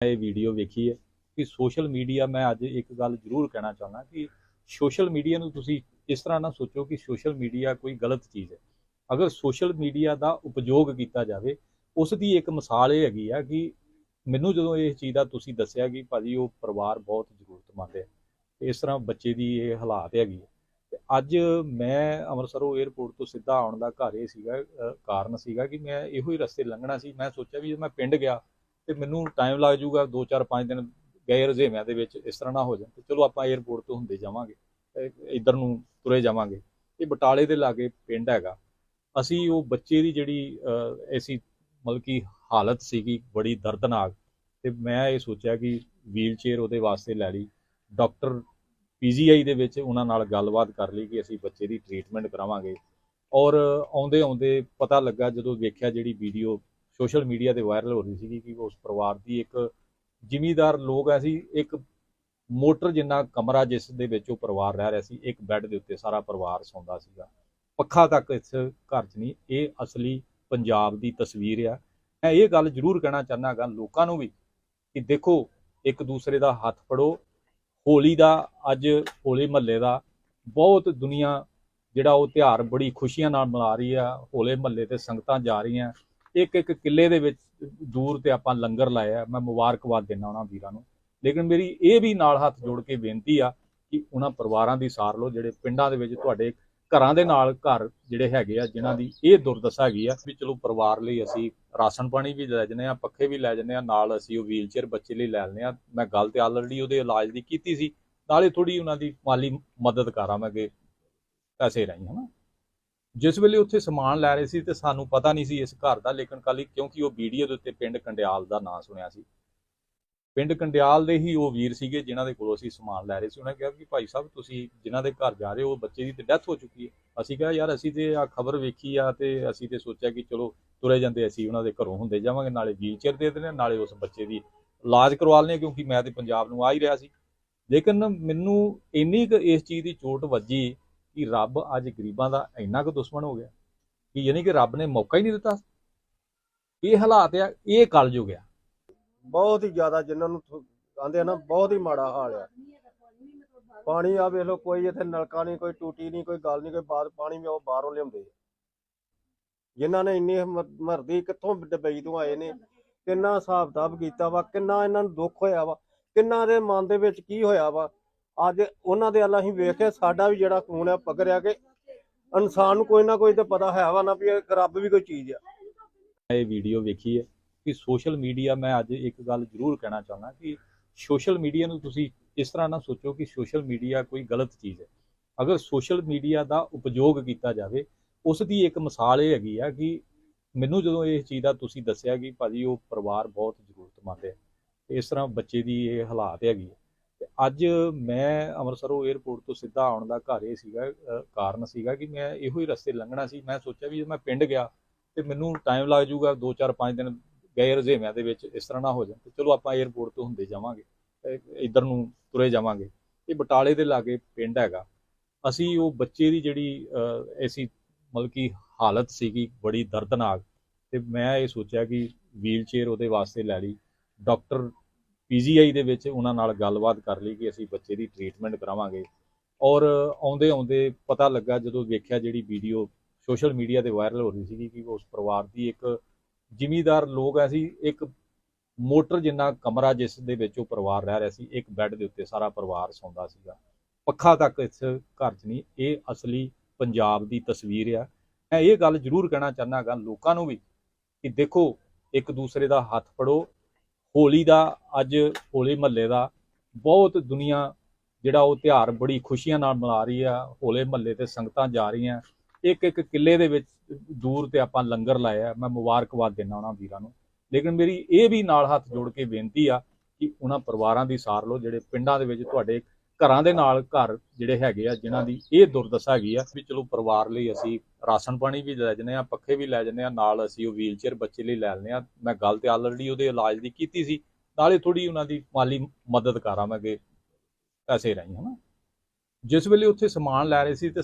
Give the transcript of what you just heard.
ਇਹ ਵੀਡੀਓ ਵੇਖੀ ਹੈ ਕਿ ਸੋਸ਼ਲ ਮੀਡੀਆ ਮੈਂ ਅੱਜ ਇੱਕ ਗੱਲ ਜ਼ਰੂਰ ਕਹਿਣਾ ਚਾਹੁੰਦਾ ਕਿ ਸੋਸ਼ਲ ਮੀਡੀਆ ਨੂੰ ਤੁਸੀਂ ਇਸ ਤਰ੍ਹਾਂ ਨਾ ਸੋਚੋ ਕਿ ਸੋਸ਼ਲ ਮੀਡੀਆ ਕੋਈ ਗਲਤ ਚੀਜ਼ ਹੈ। ਅਗਰ ਸੋਸ਼ਲ ਮੀਡੀਆ ਦਾ ਉਪਯੋਗ ਕੀਤਾ ਜਾਵੇ, ਉਸ ਦੀ ਇੱਕ ਮਿਸਾਲ ਇਹ ਹੈਗੀ ਆ ਕਿ ਮੈਨੂੰ ਜਦੋਂ ਇਹ ਚੀਜ਼ ਦਾ ਤੁਸੀਂ ਦੱਸਿਆ ਕਿ ਭਾਜੀ ਉਹ ਪਰਿਵਾਰ ਬਹੁਤ ਜ਼ਰੂਰਤਮੰਦ ਹੈ ਇਸ ਤਰ੍ਹਾਂ ਬੱਚੇ ਦੀ ਇਹ ਹਾਲਾਤ ਹੈਗੀ ਹੈ ਤੇ ਅੱਜ ਮੈਂ ਅੰਮ੍ਰਿਤਸਰੋਂ 에ਅਰਪੋਰਟ ਤੋਂ ਸਿੱਧਾ ਆਉਣ ਦਾ ਘਰ ਇਹ ਸੀਗਾ ਕਾਰਨ ਸੀਗਾ ਕਿ ਮੈਂ ਇਹੋ ਹੀ ਰਸਤੇ ਲੰਘਣਾ ਸੀ। ਮੈਂ ਸੋਚਿਆ ਵੀ ਜੇ ਮੈਂ ਪਿੰਡ ਗਿਆ ਤੇ ਮੈਨੂੰ ਟਾਈਮ ਲੱਗ ਜਾਊਗਾ 2 4 5 ਦਿਨ ਗਏ ਰਜ਼ੇਵਿਆਂ ਦੇ ਵਿੱਚ ਇਸ ਤਰ੍ਹਾਂ ਨਾ ਹੋ ਜਾਣ। ਤੇ ਚਲੋ ਆਪਾਂ 에ਅਰਪੋਰਟ ਤੋਂ ਹੁੰਦੇ ਜਾਵਾਂਗੇ ਤੇ ਇੱਧਰ ਨੂੰ ਤੁਰੇ ਜਾਵਾਂਗੇ। ਇਹ ਬਟਾਲੇ ਦੇ ਲਾਗੇ ਪਿੰਡ ਹੈਗਾ। ਅਸੀਂ ਉਹ ਬੱਚੇ ਦੀ ਜਿਹੜੀ ਅ, ਐਸੀ ਮਤਲਬ ਕਿ ਹਾਲਤ ਸੀਗੀ ਬੜੀ ਦਰਦਨਾਕ। ਤੇ ਮੈਂ ਇਹ ਸੋਚਿਆ ਕਿ ਵੀਲ ਚੇਅਰ ਉਹਦੇ ਵਾਸਤੇ ਲੈ ਲਈ। ਡਾਕਟਰ ਪੀਜੀਆਈ ਦੇ ਵਿੱਚ ਉਹਨਾਂ ਨਾਲ ਗੱਲਬਾਤ ਕਰ ਲਈ ਕਿ ਅਸੀਂ ਬੱਚੇ ਦੀ ਟ੍ਰੀਟਮੈਂਟ ਕਰਾਵਾਂਗੇ। ਔਰ ਆਉਂਦੇ ਆਉਂਦੇ ਪਤਾ ਲੱਗਾ ਜਦੋਂ ਵੇਖਿਆ ਜਿਹੜੀ ਵੀਡੀਓ ਸੋਸ਼ਲ ਮੀਡੀਆ ਤੇ ਵਾਇਰਲ ਹੋ ਰਹੀ ਸੀਗੀ ਕਿ ਉਸ ਪਰਿਵਾਰ ਦੀ ਇੱਕ ਜ਼ਿਮੀਦਾਰ ਲੋਕ ਐ ਸੀ, ਇੱਕ ਮੋਟਰ ਜਿੰਨਾ ਕਮਰਾ ਜਿਸ ਦੇ ਵਿੱਚ ਉਹ ਪਰਿਵਾਰ ਰਹਿ ਰਿਹਾ ਸੀ, ਇੱਕ ਬੈੱਡ ਦੇ ਉੱਤੇ ਸਾਰਾ ਪਰਿਵਾਰ ਸੌਂਦਾ ਸੀਗਾ। ਪੱਖਾ ਤੱਕ ਇਸ ਘਰ 'ਚ ਨਹੀਂ, ਇਹ ਅਸਲੀ ਪੰਜਾਬ ਦੀ ਤਸਵੀਰ ਆ। ਮੈਂ ਇਹ ਗੱਲ ਜ਼ਰੂਰ ਕਹਿਣਾ ਚਾਹੁੰਦਾ ਗਾ ਲੋਕਾਂ ਨੂੰ ਵੀ ਕਿ ਦੇਖੋ, ਇੱਕ ਦੂਸਰੇ ਦਾ ਹੱਥ ਫੜੋ। ਹੋਲੀ ਦਾ, ਅੱਜ ਹੋਲੇ ਮਹੱਲੇ ਦਾ ਬਹੁਤ ਦੁਨੀਆ ਜਿਹੜਾ ਉਹ ਤਿਉਹਾਰ ਬੜੀ ਖੁਸ਼ੀਆਂ ਨਾਲ ਮਨਾ ਰਹੀ ਆ। ਹੋਲੇ ਮਹੱਲੇ ਤੇ ਸੰਗਤਾਂ ਜਾ ਰਹੀਆਂ। ਇੱਕ ਇੱਕ ਕਿੱਲੇ ਦੇ ਵਿੱਚ ਦੂਰ ਤੇ ਆਪਾਂ ਲੰਗਰ ਲਾਇਆ ਮੈਂ ਮੁਬਾਰਕਬਾਦ ਦਿੰਦਾ ਉਹਨਾਂ ਵੀਰਾਂ ਨੂੰ। ਲੇਕਿਨ ਮੇਰੀ ਇਹ ਵੀ ਨਾਲ ਹੱਥ ਜੋੜ ਕੇ ਬੇਨਤੀ ਆ ਕਿ ਉਹਨਾਂ ਪਰਿਵਾਰਾਂ ਦੀ ਸਾਰ ਲਓ, ਜਿਹੜੇ ਪਿੰਡਾਂ ਦੇ ਵਿੱਚ ਤੁਹਾਡੇ ਘਰਾਂ ਦੇ ਨਾਲ ਘਰ ਜਿਹੜੇ ਹੈਗੇ ਆ, ਜਿਨ੍ਹਾਂ ਦੀ ਇਹ ਦੁਰਦਸ਼ਾ ਹੈਗੀ ਆ ਵੀ ਚਲੋ ਪਰਿਵਾਰ ਲਈ ਅਸੀਂ ਰਾਸ਼ਨ ਪਾਣੀ ਵੀ ਲੈ ਜੰਨੇ ਆ, ਪੱਖੇ ਵੀ ਲੈ ਜੰਨੇ ਆ, ਨਾਲ ਅਸੀਂ ਉਹ ਵੀਲਚੇਅਰ ਬੱਚੇ ਲਈ ਲੈ ਲੈਂਦੇ ਆ। ਮੈਂ ਗੱਲ ਤੇ ਆਲਰੇਡੀ ਉਹਦੇ ਇਲਾਜ ਦੀ ਕੀਤੀ ਸੀ। ਨਾਲੇ ਥੋੜੀ ਉਹਨਾਂ ਦੀ ਮਾਲੀ ਮਦਦ ਕਰਾਂ ਕਰਾਂਗੇ ਪੈਸੇ ਰਾਹੀਂ, ਹਨਾ? ਜਿਸ ਵੇਲੇ ਉੱਥੇ ਸਮਾਨ ਲੈ ਰਹੇ ਸੀ ਤੇ ਸਾਨੂੰ ਪਤਾ ਨਹੀਂ ਸੀ ਇਸ ਘਰ ਦਾ ਲੇਕਿਨ ਕੱਲ ਕਿਉਂਕਿ ਉਹ ਵੀਡੀਓ ਦੇ ਉੱਤੇ ਪਿੰਡ ਕੰਡਿਆਲ ਦਾ ਨਾਂ ਸੁਣਿਆ ਸੀ। ਪਿੰਡ ਕੰਡਿਆਲ ਦੇ ਹੀ ਉਹ ਵੀਰ ਸੀਗੇ ਜਿਨ੍ਹਾਂ ਦੇ ਕੋਲੋਂ ਅਸੀਂ ਸਮਾਨ ਲੈ ਰਹੇ ਸੀ। ਉਹਨਾਂ ਕਿਹਾ ਕਿ ਭਾਈ ਸਾਹਿਬ ਤੁਸੀਂ ਜਿਨ੍ਹਾਂ ਦੇ ਘਰ ਜਾ ਰਹੇ ਹੋ ਉਹ ਬੱਚੇ ਦੀ ਤੇ ਡੈਥ ਹੋ ਚੁੱਕੀ ਹੈ। ਅਸੀਂ ਕਿਹਾ ਯਾਰ ਅਸੀਂ ਤੇ ਆ ਖਬਰ ਵੇਖੀ ਆ ਤੇ ਅਸੀਂ ਤੇ ਸੋਚਿਆ ਕਿ ਚਲੋ ਤੁਰੇ ਜਾਂਦੇ ਅਸੀਂ ਉਹਨਾਂ ਦੇ ਘਰੋਂ ਹੁੰਦੇ ਜਾਵਾਂਗੇ ਨਾਲੇ ਵੀਲਚੇਅਰ ਦੇ ਦਿੰਦੇ ਹਾਂ, ਨਾਲੇ ਉਸ ਬੱਚੇ ਦੀ ਇਲਾਜ ਕਰਵਾ ਲੈਣੇ ਕਿਉਂਕਿ ਮੈਂ ਤੇ ਪੰਜਾਬ ਨੂੰ ਆ ਹੀ ਰਿਹਾ ਸੀ। ਲੇਕਿਨ ਮੈਨੂੰ ਇੰਨੀ ਕੁ ਇਸ ਚੀਜ਼ ਦੀ ਚੋਟ ਵੱਜੀ ਕਿ ਰੱਬ ਅੱਜ ਗਰੀਬਾਂ ਦਾ ਇੰਨਾ ਕੁ ਦੁਸ਼ਮਣ ਹੋ ਗਿਆ ਕਿ ਯਾਨੀ ਕਿ ਰੱਬ ਨੇ ਮੌਕਾ ਹੀ ਨਹੀਂ ਦਿੱਤਾ। ਇਹ ਹਾਲਾਤ ਆ, ਇਹ ਕਲਯੁਗ ਆ। ਬਹੁਤ ਹੀ ਜ਼ਿਆਦਾ ਜਿਨ੍ਹਾਂ ਨੂੰ ਆਂਦੇ ਆ ਨਾ, ਬਹੁਤ ਹੀ ਮਾੜਾ ਹਾਲ ਆ। ਪਾਣੀ ਆ ਵੇਖ ਲਓ, ਕੋਈ ਇੱਥੇ ਨਲਕਾ ਨਹੀਂ, ਕੋਈ ਟੂਟੀ ਨਹੀਂ, ਕੋਈ ਗੱਲ ਨਹੀਂ, ਕੋਈ ਬਾਤ, ਪਾਣੀ ਵੀ ਉਹ ਬਾਹਰੋਂ ਲਿਆਉਂਦੇ ਆ। ਜਿਨ੍ਹਾਂ ਨੇ ਇੰਨੀ ਮਰਦੀ ਕਿੱਥੋਂ ਡਬਈ ਤੋਂ ਆਏ ਨੇ, ਕਿੰਨਾ ਹਿਸਾਬ ਕਿਤਾਬ ਕੀਤਾ ਵਾ, ਕਿੰਨਾ ਇਹਨਾਂ ਨੂੰ ਦੁੱਖ ਹੋਇਆ ਵਾ, ਕਿੰਨਾ ਦੇ ਮਨ ਦੇ ਵਿੱਚ ਕੀ ਹੋਇਆ ਵਾ। ਅੱਜ ਉਹਨਾਂ ਦੇ ਅੱਲਾ ਅਸੀਂ ਵੇਖਿਆ ਸਾਡਾ ਵੀ ਜਿਹੜਾ ਖੂਨ ਹੈ ਪਕੜਿਆ ਕਿ ਇਨਸਾਨ ਨੂੰ ਕੋਈ ਨਾ ਕੋਈ ਤਾਂ ਪਤਾ ਹੈ ਵਾ ਨਾ ਵੀ ਇਹ ਰੱਬ ਵੀ ਕੋਈ ਚੀਜ਼ ਆ। ਇਹ ਵੀਡੀਓ ਵੇਖੀ ਹੈ ਕਿ ਸੋਸ਼ਲ ਮੀਡੀਆ ਮੈਂ ਅੱਜ ਇੱਕ ਗੱਲ ਜ਼ਰੂਰ ਕਹਿਣਾ ਚਾਹੁੰਦਾ ਕਿ ਸੋਸ਼ਲ ਮੀਡੀਆ ਨੂੰ ਤੁਸੀਂ ਇਸ ਤਰ੍ਹਾਂ ਨਾ ਸੋਚੋ ਕਿ ਸੋਸ਼ਲ ਮੀਡੀਆ ਕੋਈ ਗਲਤ ਚੀਜ਼ ਹੈ। ਅਗਰ ਸੋਸ਼ਲ ਮੀਡੀਆ ਦਾ ਉਪਯੋਗ ਕੀਤਾ ਜਾਵੇ, ਉਸ ਦੀ ਇੱਕ ਮਿਸਾਲ ਇਹ ਹੈਗੀ ਆ ਕਿ ਮੈਨੂੰ ਜਦੋਂ ਇਹ ਚੀਜ਼ ਦਾ ਤੁਸੀਂ ਦੱਸਿਆ ਕਿ ਭਾਜੀ ਉਹ ਪਰਿਵਾਰ ਬਹੁਤ ਜ਼ਰੂਰਤਮੰਦ ਹੈ ਇਸ ਤਰ੍ਹਾਂ ਬੱਚੇ ਦੀ ਇਹ ਹਾਲਾਤ ਹੈਗੀ ਹੈ। ਅੱਜ ਮੈਂ ਅੰਮ੍ਰਿਤਸਰੋਂ 에ਅਰਪੋਰਟ ਤੋਂ ਸਿੱਧਾ ਆਉਣ ਦਾ ਘਰ ਇਹ ਸੀਗਾ ਕਾਰਨ ਸੀਗਾ ਕਿ ਮੈਂ ਇਹੋ ਹੀ ਰਸਤੇ ਲੰਘਣਾ ਸੀ। ਮੈਂ ਸੋਚਿਆ ਵੀ ਜੇ ਮੈਂ ਪਿੰਡ ਗਿਆ ਤੇ ਮੈਨੂੰ ਟਾਈਮ ਲੱਗ ਜਾਊਗਾ 2 4 5 ਦਿਨ ਗਏ ਰਜ਼ੇਵਿਆਂ ਦੇ ਵਿੱਚ ਇਸ ਤਰ੍ਹਾਂ ਨਾ ਹੋ ਜਾਣ। ਤੇ ਚਲੋ ਆਪਾਂ 에ਅਰਪੋਰਟ ਤੋਂ ਹੁੰਦੇ ਜਾਵਾਂਗੇ ਇੱਧਰ ਨੂੰ ਤੁਰੇ ਜਾਵਾਂਗੇ। ਇਹ ਬਟਾਲੇ ਦੇ ਲਾਗੇ ਪਿੰਡ ਹੈਗਾ। ਅਸੀਂ ਉਹ ਬੱਚੇ ਦੀ ਜਿਹੜੀ ਅ, ਐਸੀ ਮਤਲਬ ਕਿ ਹਾਲਤ ਸੀਗੀ ਬੜੀ ਦਰਦਨਾਕ। ਤੇ ਮੈਂ ਇਹ ਸੋਚਿਆ ਕਿ ਵੀਲ ਚੇਅਰ ਉਹਦੇ ਵਾਸਤੇ ਲੈ ਲਈ। ਡਾਕਟਰ ਪੀਜੀਆਈ ਦੇ ਵਿੱਚ ਉਹਨਾਂ ਨਾਲ ਗੱਲਬਾਤ ਕਰ ਲਈ ਕਿ ਅਸੀਂ ਬੱਚੇ ਦੀ ਟ੍ਰੀਟਮੈਂਟ ਕਰਾਵਾਂਗੇ। ਔਰ ਆਉਂਦੇ ਆਉਂਦੇ ਪਤਾ ਲੱਗਾ, ਜਦੋਂ ਵੇਖਿਆ ਜਿਹੜੀ ਵੀਡੀਓ ਸੋਸ਼ਲ ਮੀਡੀਆ ਤੇ ਵਾਇਰਲ ਹੋ ਰਹੀ ਸੀਗੀ ਕਿ ਉਸ ਪਰਿਵਾਰ ਦੀ ਇੱਕ ਜ਼ਿਮੀਦਾਰ ਲੋਕ ਐ ਸੀ, ਇੱਕ ਮੋਟਰ ਜਿੰਨਾ ਕਮਰਾ ਜਿਸ ਦੇ ਵਿੱਚ ਉਹ ਪਰਿਵਾਰ ਰਹਿ ਰਿਹਾ ਸੀ, ਇੱਕ ਬੈੱਡ ਦੇ ਉੱਤੇ ਸਾਰਾ ਪਰਿਵਾਰ ਸੌਂਦਾ ਸੀਗਾ। ਪੱਖਾ ਤੱਕ ਇਸ ਘਰ 'ਚ ਨਹੀਂ, ਇਹ ਅਸਲੀ ਪੰਜਾਬ ਦੀ ਤਸਵੀਰ ਆ। ਮੈਂ ਇਹ ਗੱਲ ਜ਼ਰੂਰ ਕਹਿਣਾ ਚਾਹੁੰਦਾ ਗਾ, ਲੋਕਾਂ ਨੂੰ ਵੀ ਕਿ ਦੇਖੋ, ਇੱਕ ਦੂਸਰੇ ਦਾ ਹੱਥ ਫੜੋ ਹੋਲੀ ਦਾ, ਅੱਜ ਹੋਲੇ ਮਹੱਲੇ ਦਾ ਬਹੁਤ ਦੁਨੀਆ ਜਿਹੜਾ ਉਹ ਤਿਉਹਾਰ ਬੜੀ ਖੁਸ਼ੀਆਂ ਨਾਲ ਮਨਾ ਰਹੀ ਆ, ਹੋਲੇ ਮਹੱਲੇ ਤੇ ਸੰਗਤਾਂ ਜਾ ਰਹੀਆਂ। ਇੱਕ ਇੱਕ ਕਿੱਲੇ ਦੇ ਵਿੱਚ ਦੂਰ ਤੇ ਆਪਾਂ ਲੰਗਰ ਲਾਇਆ, ਮੈਂ ਮੁਬਾਰਕਬਾਦ ਦਿੰਦਾ ਉਹਨਾਂ ਵੀਰਾਂ ਨੂੰ। ਲੇਕਿਨ ਮੇਰੀ ਇਹ ਵੀ ਨਾਲ ਹੱਥ ਜੋੜ ਕੇ ਬੇਨਤੀ ਆ ਕਿ ਉਹਨਾਂ ਪਰਿਵਾਰਾਂ ਦੀ ਸਾਰ ਲਓ, ਜਿਹੜੇ ਪਿੰਡਾਂ ਦੇ ਵਿੱਚ ਤੁਹਾਡੇ ਘਰਾਂ ਦੇ ਨਾਲ ਘਰ ਜਿਹੜੇ ਹੈਗੇ ਆ, ਜਿਨ੍ਹਾਂ ਦੀ ਇਹ ਦੁਰਦਸ਼ਾ ਹੈਗੀ ਆ ਵੀ ਚਲੋ ਪਰਿਵਾਰ ਲਈ ਅਸੀਂ ਰਾਸ਼ਨ ਪਾਣੀ ਵੀ ਲੈ ਜੰਨੇ ਆ ਪੱਖੇ ਵੀ ਲੈ ਜੰਨੇ ਆ ਨਾਲ ਅਸੀਂ ਉਹ ਵੀਲਚੇਅਰ ਬੱਚੇ ਲਈ ਲੈ ਲੈਂਦੇ ਆ ਮੈਂ ਗੱਲ ਤੇ ਆਲਰੇਡੀ ਉਹਦੇ ਇਲਾਜ ਦੀ ਕੀਤੀ ਸੀ। ਨਾਲੇ ਥੋੜੀ ਉਹਨਾਂ ਦੀ ਮਾਲੀ ਮਦਦ ਕਰਾਂਗੇ ਪੈਸੇ ਰਾਹੀਂ, ਹਨਾ। ਜਿਸ ਵੇਲੇ ਉੱਥੇ ਸਮਾਨ ਲੈ ਰਹੇ ਸੀ ਤੇ